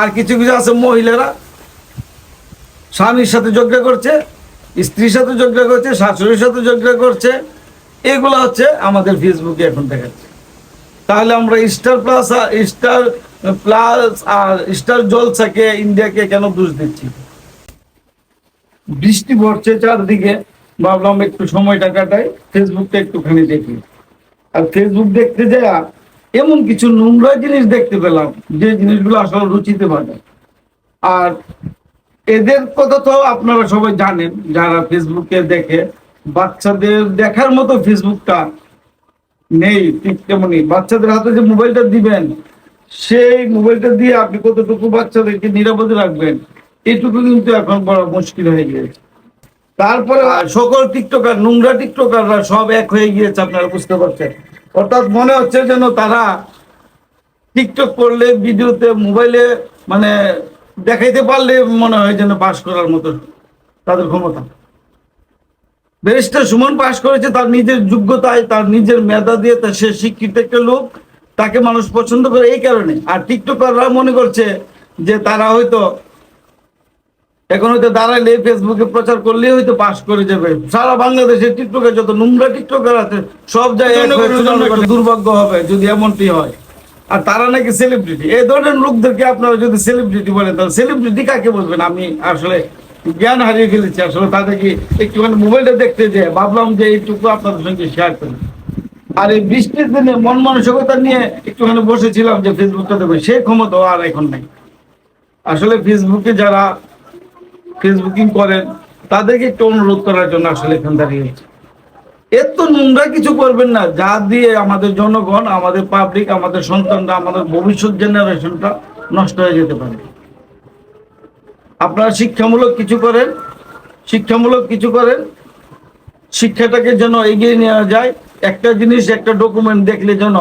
আর কিছু কিছু আছে মহিলারা। স্বামীর সাথে যোগ্য করছে, স্ত্রীর সাথে যোগ্য করছে, শাশুড়ির সাথে যোগ্য করছে। এগুলো হচ্ছে আমাদের ফেসবুকে এখন দেখাচ্ছে। তাহলে আমরা স্টার প্লাস আর স্টার প্লাস আর স্টার জলসাকে ইন্ডিয়াকে কেন দোষ দিচ্ছি? বৃষ্টি পড়ছে চারদিকে। ভাবলাম একটু সময়টা কাটাই ফেসবুকটা একটুখানি দেখি। আর ফেসবুক দেখতে যা এমন কিছু নোংরা জিনিস দেখতে পেলাম, যে জিনিসগুলো আসলে রুচিতে বাজে। আর এদের কথা তো আপনারা সবাই জানেন, যারা ফেসবুকে দেখে, বাচ্চাদের দেখার মতো ফেসবুকটা নেই, ঠিক তেমনি বাচ্চাদের হাতে যে মোবাইলটা দিবেন, সেই মোবাইলটা দিয়ে আপনি কতটুকু বাচ্চাদেরকে নিরাপদে রাখবেন, এটুকু কিন্তু এখন বড় মুশকিল হয়ে গিয়েছে। তারপরে সকল টিকটকার, নোংরা টিকটকাররা সব এক হয়ে গিয়েছে, আপনারা বুঝতে পারছেন। অর্থাৎ মনে হচ্ছে যেন তারা টিকটক করলে, ভিডিওতে, মোবাইলে মানে দেখাইতে পারলে মনে হয় যেন পাশ করার মতো তাদের ক্ষমতা। ব্যারিস্টার সুমন পাশ করেছে তার নিজের যোগ্যতায়, তার নিজের মেধা দিয়ে তার সে শিক্ষিত একটা লোক, তাকে মানুষ পছন্দ করে এই কারণে। আর টিকটকাররা মনে করছে যে তারা হয়তো এখন হয়তো দাঁড়াইলে ফেসবুকে প্রচার করলে হয়তো পাশ করে যাবে। সারা বাংলাদেশের টিকটকে যত নোংরা টিকটকার আছে সব জায়গায় দুর্ভাগ্য হবে যদি এমনটি হয়। আর তারা নাকি সেলিব্রিটি এই ধরনের লোকদেরকে আপনারা যদি সেলিব্রিটি বলেন তাহলে সেলিব্রিটি কাকে বলবেন? আমি আসলে জ্ঞান হারিয়ে ফেলেছি। আসলে তাদেরকে একটুখানি মোবাইলটা দেখতে যে ভাবলাম যে এইটুকু আপনাদের সঙ্গে শেয়ার করি। আর এই বৃষ্টির দিনে মন মানসিকতা নিয়ে একটুখানি বসেছিলাম যে ফেসবুকটা দেবো সে ক্ষমতা আর এখন নাই। আসলে ফেসবুকে যারা ফেসবুকিং করেন, তাদেরকে একটু অনুরোধ করার জন্য আসলে এখান দাঁড়িয়েছে এত নোংরা কিছু করবেন না, যা দিয়ে আমাদের জনগণ, আমাদের পাবলিক আমাদের সন্তানরা, আমাদের ভবিষ্যৎ জেনারেশনটা নষ্ট হয়ে যেতে পারে। আপনারা শিক্ষামূলক কিছু করেন, শিক্ষামূলক কিছু করেন, শিক্ষাটাকে যেন এগিয়ে নেওয়া যায়। একটা জিনিস, একটা ডকুমেন্ট দেখলে যেন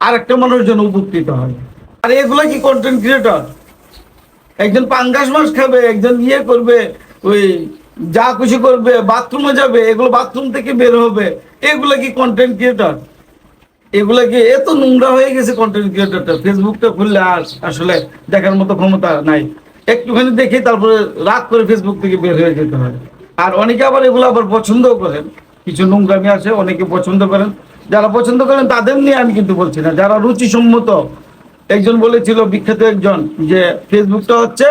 আর একটা মানুষ যেন উপকৃত হয়। আর এগুলা কি কন্টেন্ট ক্রিয়েটর একজন পাঙ্গাস মাছ খাবে, একজন ইয়ে করবে, ওই যা খুশি করবে, বাথরুমে যাবে, এগুলো বাথরুম থেকে বের হবে। এগুলো কি কন্টেন্ট ক্রিয়েটর এগুলা কি এত নোংরা হয়ে গেছে কন্টেন্ট ক্রিয়েটরটা ফেসবুকটা খুললে আর আসলে দেখার মতো ক্ষমতা নাই। একটুখানি দেখে, তারপরে রাগ করে ফেসবুক থেকে বের হয়ে যেতে হয়। আর অনেকে আবার এগুলো আবার পছন্দও করেন। কিছু নোংরামি আছে, অনেকে পছন্দ করেন। যারা পছন্দ করেন, তাদের নিয়ে আমি কিন্তু বলছি না। যারা রুচিসম্মত একজন বলেছিল, বিখ্যাত একজন, যে ফেসবুকটা হচ্ছে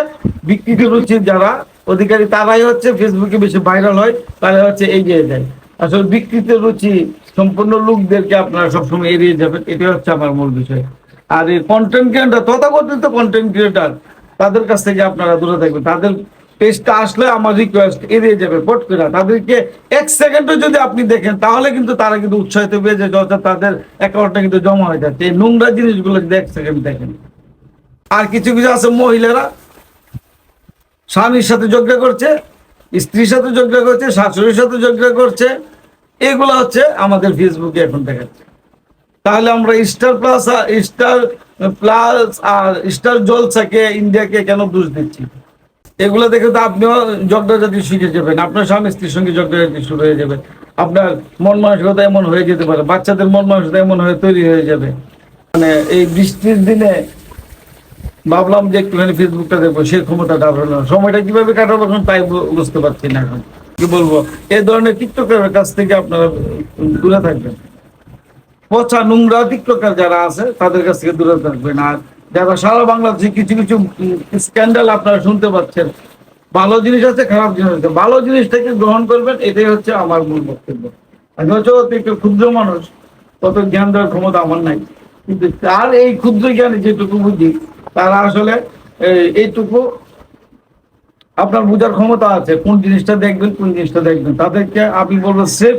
বিকৃত রুচির যারা অধিকারী, তারাই হচ্ছে ফেসবুকে বেশি ভাইরাল হয়, তারা হচ্ছে এগিয়ে যায়। আসলে বিকৃত রুচি সম্পূর্ণ লোকদেরকে আপনারা সবসময় এড়িয়ে যাবেন এটা হচ্ছে আমার মূল বিষয়। আর এই কন্টেন্ট ক্রিয়েটার তথাকথিত কন্টেন্ট ক্রিয়েটার তাদের কাছ থেকে আপনারা দূরে থাকবেন। তাদের পেজটা আসলে আমার রিকোয়েস্ট এড়িয়ে যাবে পট করে। তাদেরকে এক সেকেন্ডে যদি আপনি দেখেন, তাহলে কিন্তু তারা কিন্তু উৎসাহিত যায় যত তাদের অ্যাকাউন্টটা কিন্তু জমা হয়ে যাচ্ছে। এই নোংরা জিনিসগুলো যদি এক সেকেন্ড দেখেন। আর কিছু কিছু আছে মহিলারা, স্বামীর সাথে যোগ্য করছে, স্ত্রীর সাথে যোগ্য করছে, শাশুড়ির সাথে যোগ্য করছে, এগুলো হচ্ছে আমাদের ফেসবুকে এখন দেখাচ্ছে। তাহলে আমরা স্টার প্লাস আর স্টার প্লাস আর স্টার জলসাকে ইন্ডিয়াকে কেন দোষ দিচ্ছি? এগুলো দেখে তো আপনিও জগদাজাতি শিখে যাবেন। আপনার স্বামী স্ত্রীর সঙ্গে জগদাজাতি শুরু হয়ে যাবে। আপনার মন মানসিকতা এমন হয়ে যেতে পারে। বাচ্চাদের মন মানসিকতা এমন হয়ে তৈরি হয়ে যাবে। মানে এই বৃষ্টির দিনে ভাবলাম যে একটুখানি ফেসবুকটা দেখব, সে ক্ষমতাটা না। সময়টা কীভাবে কাটাবো এখন তাই বুঝতে পারছি না এখন। কি বলব? এই ধরনের টিকটকের কাছ থেকে আপনারা দূরে থাকবেন। পচা নোংরা টিকটকার যারা আছে, তাদের কাছ থেকে দূরে থাকবেন। আর যারা সারা বাংলাদেশে কিছু কিছু স্ক্যান্ডাল আপনারা শুনতে পাচ্ছেন। ভালো জিনিস আছে, খারাপ জিনিস আছে। ভালো জিনিসটাকে গ্রহণ করবেন, এটাই হচ্ছে আমার মূল বক্তব্য। আমি হচ্ছে অতি একটু ক্ষুদ্র মানুষ তত জ্ঞান দেওয়ার ক্ষমতা আমার নাই। কিন্তু তার এই ক্ষুদ্র জ্ঞানে যেটুকু বুদ্ধি, তারা আসলে এইটুকু আপনার বোঝার ক্ষমতা আছে। কোন জিনিসটা দেখবেন, কোন জিনিসটা দেখবেন। তাদেরকে আপনি বলব, সেফ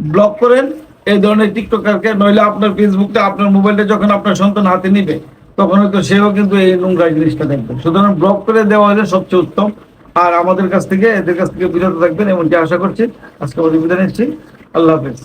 ব্লক করেন। এই ধরনের টিকটকারকে, নইলে আপনার ফেসবুকটা আপনার মোবাইলটা যখন আপনার সন্তান হাতে নিবে তখন হয়তো সেও কিন্তু এই নোংরা জিনিসটা দেখবে সুতরাং ব্লক করে দেওয়া হলে সবচেয়ে উত্তম। আর আমাদের কাছ থেকে, এদের কাছ থেকে বিরত থাকবেন, এমনটি আশা করছি। আজকে আমাদের বিদায় নিচ্ছি। আল্লাহ হাফেজ।